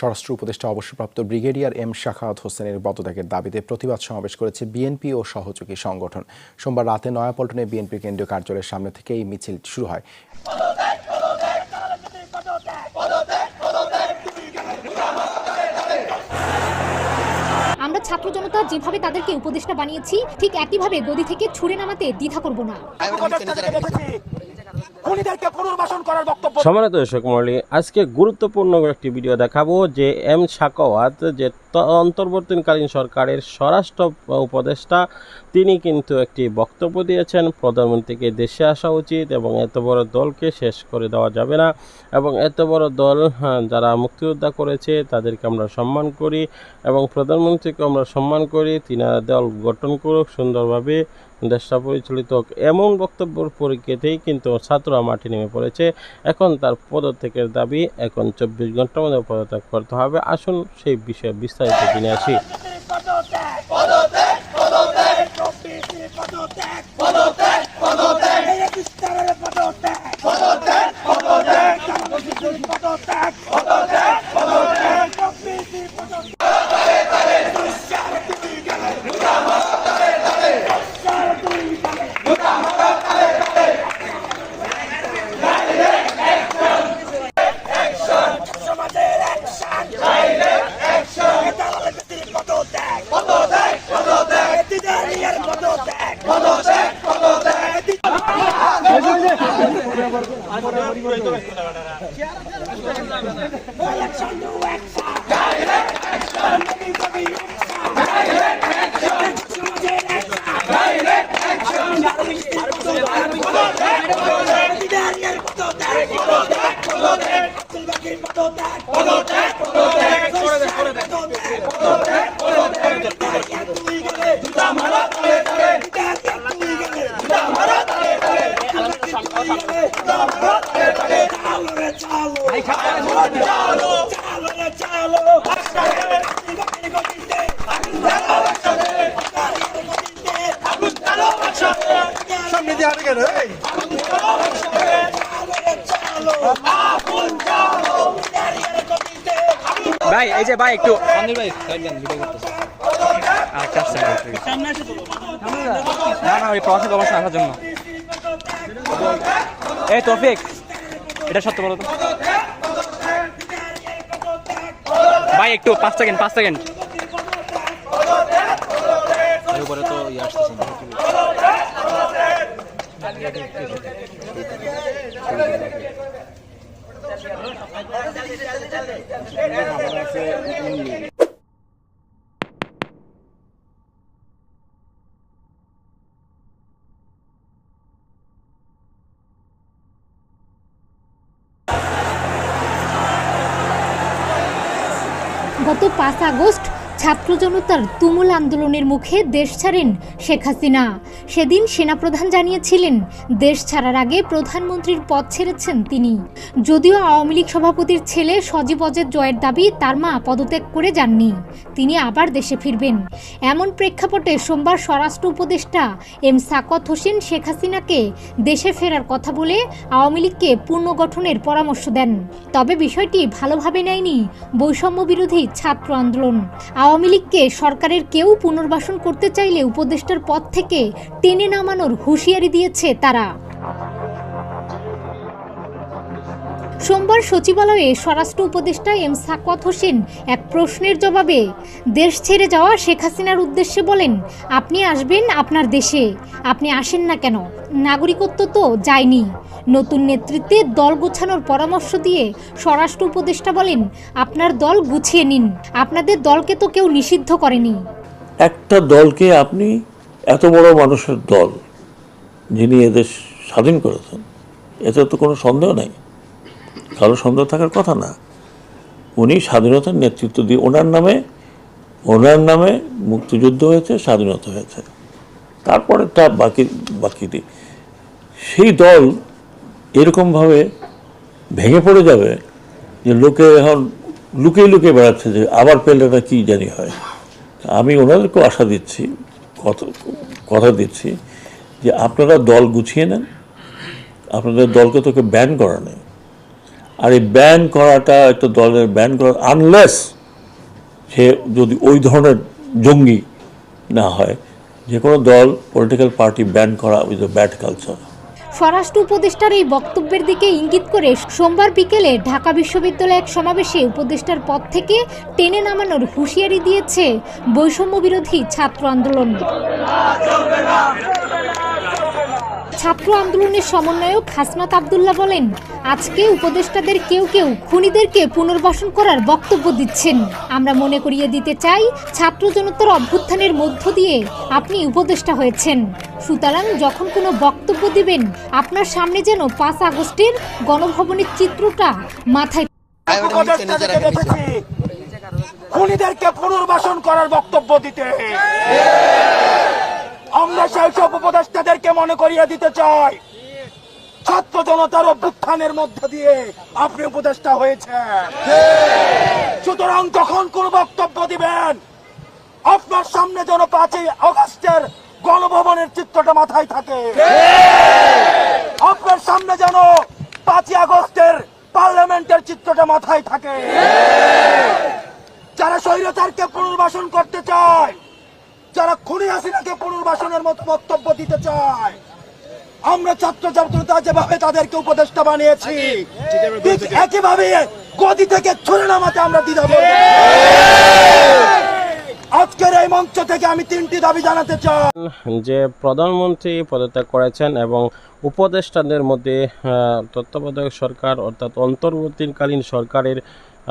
স্বরাষ্ট্র উপদেষ্টা অবসরপ্রাপ্ত ব্রিগেডিয়ার এম শাখাওয়াত হোসেনের পদত্যাগের দাবিতে প্রতিবাদ সমাবেশ করেছে বিএনপি ও সহযোগী সংগঠন। সোমবার রাতে নয়াপল্টনে বিএনপির কেন্দ্রীয় কার্যালয়ের সামনে থেকে এই মিছিল শুরু হয়। আমরা ছাত্র জনতা যেভাবে তাদেরকে উপদেষ্টা বানিয়েছি ঠিক একইভাবে গদি থেকে ছুড়ে নামাতে দ্বিধা করব না। খুনিদেরকে পুনর্বাসন মন্ডলী আজকে গুরুত্বপূর্ণ একটি ভিডিও দেখাবো যে এম শাকওয়াত যে অন্তর্বর্তীকালীন সরকারের স্বরাষ্ট্র উপদেষ্টা তিনি কিন্তু একটি বক্তব্য দিয়েছেন প্রধানমন্ত্রীকে দেশে আসা উচিত এবং এত বড় দলকে শেষ করে দেওয়া যাবে না এবং এত বড় দল হ্যাঁ, যারা মুক্তিযোদ্ধা করেছে তাদেরকে আমরা সম্মান করি এবং প্রধানমন্ত্রীকে আমরা সম্মান করি তিনারা দল গঠন করুক সুন্দরভাবে দেশটা পরিচালিত হোক। এমন বক্তব্যের পরিপ্রেক্ষিতেই কিন্তু ছাত্ররা মাঠে নেমে পড়েছে। এখন তার পদত্যাগের দাবি এখন চব্বিশ ঘণ্টার মধ্যে পদত্যাগ করতে হবে। আসুন সেই বিষয়ে বিস্তারিত জেনে আসি পদত্যাগ পদত্যাগ পদত্যাগ চব্বিশের পদত্যাগ পদত্যাগ পদত্যাগ রেজিস্ট্রারের পদত্যাগ পদত্যাগ পদত্যাগ পদত্যাগ পদত্যাগ পদত্যাগ পদত্যাগ চব্বিশের পদত্যাগ সমাজের অ্যাকশন অ্যাকশন পদত্যাগ পদত্যাগ পদত্যাগ দিদারিয়ার পদত্যাগ পদত্যাগ পদত্যাগ Action to action. Direct action. Direct action. Direct action. সমাজের action. Direct action. দিদারিয়ার পদত্যাগ পদত্যাগ পদত্যাগ সিলভাকের পদত্যাগ পদত্যাগ পদত্যাগ পদত্যাগ পদত্যাগ পদত্যাগ দিদারিয়ার তুই গেলে জুতা মারা তলে তলে দিদারিয়ার তুই গেলে জুতা মারা তলে তলে জুতা মারা তলে তলে চালো রে চালো চালো চালো রে চালো সিলভাকের গতিতে আগুন চালো একসাথে দিদারিয়ার গতিতে আগুন চালো একসাথে সামনে দিয়ে আগে গেল এই আগুন চালো একসাথে চালো রে চালো ভাই এই যে ভাই একটু অনিল ভাই করতেছে। আচ্ছা আচ্ছা না না ওই প্রবাসী প্রবাসী আসার জন্য। এই তৌফিক এটা সত্য বলো তো। ভাই একটু পাঁচ সেকেন্ড পাঁচ সেকেন্ড। গত পাঁচ আগস্ট ছাত্র জনতার তুমুল আন্দোলনের মুখে দেশ ছাড়েন শেখ হাসিনা। সেদিন সেনাপ্রধান জানিয়েছিলেন, দেশ ছাড়ার আগে প্রধানমন্ত্রীর পদ ছেড়েছেন তিনি। যদিও আওয়ামী লীগ সভাপতির ছেলে সজীব অজের জয়ের দাবি তার মা পদত্যাগ করে যাননি, তিনি আবার দেশে ফিরবেন। এমন প্রেক্ষাপটে সোমবার স্বরাষ্ট্র উপদেষ্টা এম সাকত হোসেন শেখ হাসিনাকে দেশে ফেরার কথা বলে আওয়ামী লীগকে পুনর্গঠনের পরামর্শ দেন। তবে বিষয়টি ভালোভাবে নেয়নি বৈষম্য বিরোধী ছাত্র আন্দোলন। আওয়ামী লীগকে সরকারের কেউ পুনর্বাসন করতে চাইলে উপদেষ্টার পদ থেকে টেনে নামানোর হুঁশিয়ারি দিয়েছে তারা। সোমবার সচিবালয়ে স্বরাষ্ট্র উপদেষ্টা এম সাকওয়াত হোসেন এক প্রশ্নের জবাবে, দেশ ছেড়ে যাওয়া শেখ হাসিনার উদ্দেশ্যে বলেন, আপনি আসবেন আপনার দেশে, আপনি আসেন না কেন? নাগরিকত্ব তো যায়নি। নতুন নেতৃত্বে দল গোছানোর পরামর্শ দিয়ে স্বরাষ্ট্র উপদেষ্টা বলেন, আপনার দল গুছিয়ে নিন, আপনাদের দলকে তো কেউ নিষিদ্ধ করেনি। একটা দলকে আপনি এত বড় মানুষের দল, যিনি এদেশ স্বাধীন করেছেন, এতে তো কোনো সন্দেহ নাই। কারও সন্দেহ থাকার কথা না। উনি স্বাধীনতার নেতৃত্ব দিয়ে ওনার নামে ওনার নামে মুক্তিযুদ্ধ হয়েছে, স্বাধীনতা হয়েছে। তারপরে তা বাকি বাকিটি সেই দল এরকমভাবে ভেঙে পড়ে যাবে যে লোকে এখন লুকিয়ে লুকিয়ে বেড়াচ্ছে যে আবার পেলে না কি জানি হয়। আমি ওনাদেরকেও আশা দিচ্ছি, কথা দিচ্ছি যে আপনারা দল গুছিয়ে নেন, আপনাদের দলকে তোকে ব্যান করা নেই। আর এই ব্যান করাটা একটা দলের ব্যান করা আনলেস সে যদি ওই ধরনের জঙ্গি না হয়, যে কোনো দল পলিটিক্যাল পার্টি ব্যান করা উইথ এ ব্যাড কালচার স্বরাষ্ট্র উপদেষ্টার এই বক্তব্যের দিকে ইঙ্গিত করে সোমবার বিকেলে ঢাকা বিশ্ববিদ্যালয়ে এক সমাবেশে উপদেষ্টার পদ থেকে টেনে নামানোর হুঁশিয়ারি দিয়েছে বৈষম্য বিরোধী ছাত্র আন্দোলন। ছাত্র আন্দোলনের সমন্বয়ক হাসনাত আবদুল্লাহ বলেন আজকে উপদেষ্টাদের কেউ কেউ খুনিদেরকে পুনর্বাসন করার বক্তব্য দিচ্ছেন। আমরা মনে করিয়ে দিতে চাই ছাত্র জনতার অভ্যুত্থানের মধ্য দিয়ে আপনি উপদেষ্টা হয়েছেন। সুতরাং যখন কোনো বক্তব্য দিবেন আপনার সামনে যেন পাঁচ আগস্টের গণভবনের চিত্রটা মাথায় খুনিদেরকে পুনর্বাসন করার বক্তব্য দিতে। আমরা সেই সব উপদেষ্টাদেরকে মনে করিয়ে দিতে চাই। ছাত্র জনতার অভ্যুত্থানের মধ্য দিয়ে আপনি উপদেষ্টা হয়েছেন। সুতরাং যখন কোন বক্তব্য দিবেন, আপনার সামনে যেন পাঁচই আগস্টের গণভবনের চিত্রটা মাথায় থাকে। আপনার সামনে যেন পাঁচই আগস্টের পার্লামেন্টের চিত্রটা মাথায় থাকে। যারা স্বৈরাচারকে পুনর্বাসন করতে চায় যারা খুনি হাসিনাকে পুনর্বাসনের মতো বক্তব্য দিতে চায় আমরা ছাত্র ছাত্রতা যেভাবে তাদেরকে উপদেষ্টা বানিয়েছি ঠিক একইভাবে গদি থেকে ছুড়ে নামাতে আমরা দ্বিধা করব আজকের এই মঞ্চ থেকে আমি তিনটি দাবি জানাতে চাই। যে প্রধানমন্ত্রী পদত্যাগ করেছেন এবং উপদেষ্টাদের মধ্যে আহ, তত্ত্বাবধায়ক সরকার অর্থাৎ অন্তর্বর্তীকালীন সরকারের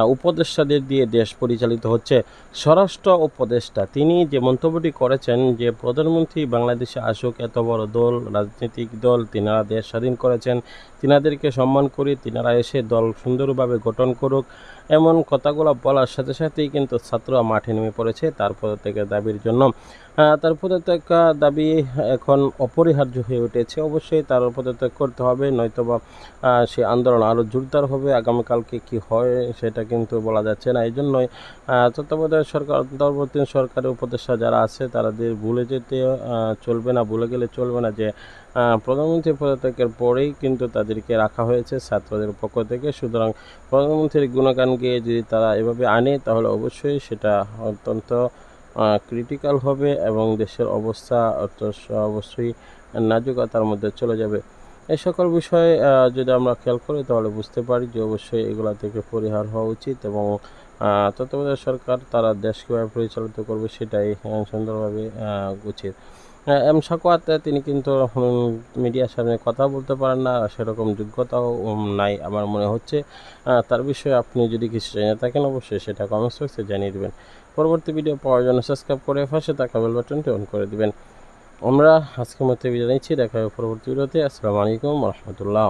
উপদেষ্টাদের দিয়ে দেশ পরিচালিত হচ্ছে। স্বরাষ্ট্র উপদেষ্টা, তিনি যে মন্তব্যটি করেছেন যে প্রধানমন্ত্রী বাংলাদেশে আসুক, এত বড় দল, রাজনৈতিক দল, তিনারা দেশ স্বাধীন করেছেন। তিনাদেরকে সম্মান করি, তিনারা এসে দল সুন্দরভাবে গঠন করুক। এমন কথাগুলো বলার সাথে সাথেই কিন্তু ছাত্ররা মাঠে নেমে পড়েছে তার পদত্যাগের দাবির জন্য। তার পদত্যাগ দাবি এখন অপরিহার্য হয়ে উঠেছে। অবশ্যই তার পদত্যাগ করতে হবে, নয়তোবা সে আন্দোলন আরও জোরদার হবে। আগামীকালকে কি হয় সেটা কিন্তু বলা যাচ্ছে না। এই জন্যই তত্ত্বাবধায়ক সরকার, অন্তর্বর্তী সরকারের উপদেষ্টা যারা আছে তাদের ভুলে যেতে চলবে না, ভুলে গেলে চলবে না যে প্রধানমন্ত্রী পদত্যাগের পরেই কিন্তু তাদেরকে রাখা হয়েছে ছাত্রদের পক্ষ থেকে। সুতরাং প্রধানমন্ত্রীর গুণগান গেয়ে যদি তারা এভাবে আনে, তাহলে অবশ্যই সেটা অত্যন্ত ক্রিটিক্যাল হবে এবং দেশের অবস্থা অবশ্যই নাজুকতার মধ্যে চলে যাবে। এই সকল বিষয়ে যদি আমরা খেয়াল করি তাহলে বুঝতে পারি যে অবশ্যই এগুলা থেকে পরিহার হওয়া উচিত এবং তত্ত্বাবধায়ক সরকার তারা দেশ কীভাবে পরিচালিত করবে সেটাই সুন্দরভাবে উচিত এম সাকোয়াত তিনি কিন্তু মিডিয়ার সামনে কথা বলতে পারেন না, সেরকম যোগ্যতাও নাই আমার মনে হচ্ছে। তার বিষয়ে আপনি যদি কিছু জেনে থাকেন অবশ্যই সেটা কমেন্টস বক্সে জানিয়ে দেবেন। পরবর্তী ভিডিও পাওয়ার জন্য সাবস্ক্রাইব করে পাশে থাকা বেল বাটনটি অন করে দিবেন। আমরা আজকের মধ্যে বিদায় নিচ্ছি, দেখা হবে পরবর্তী ভিডিওতে আসসালামু আলাইকুম রহমতুল্লাহ।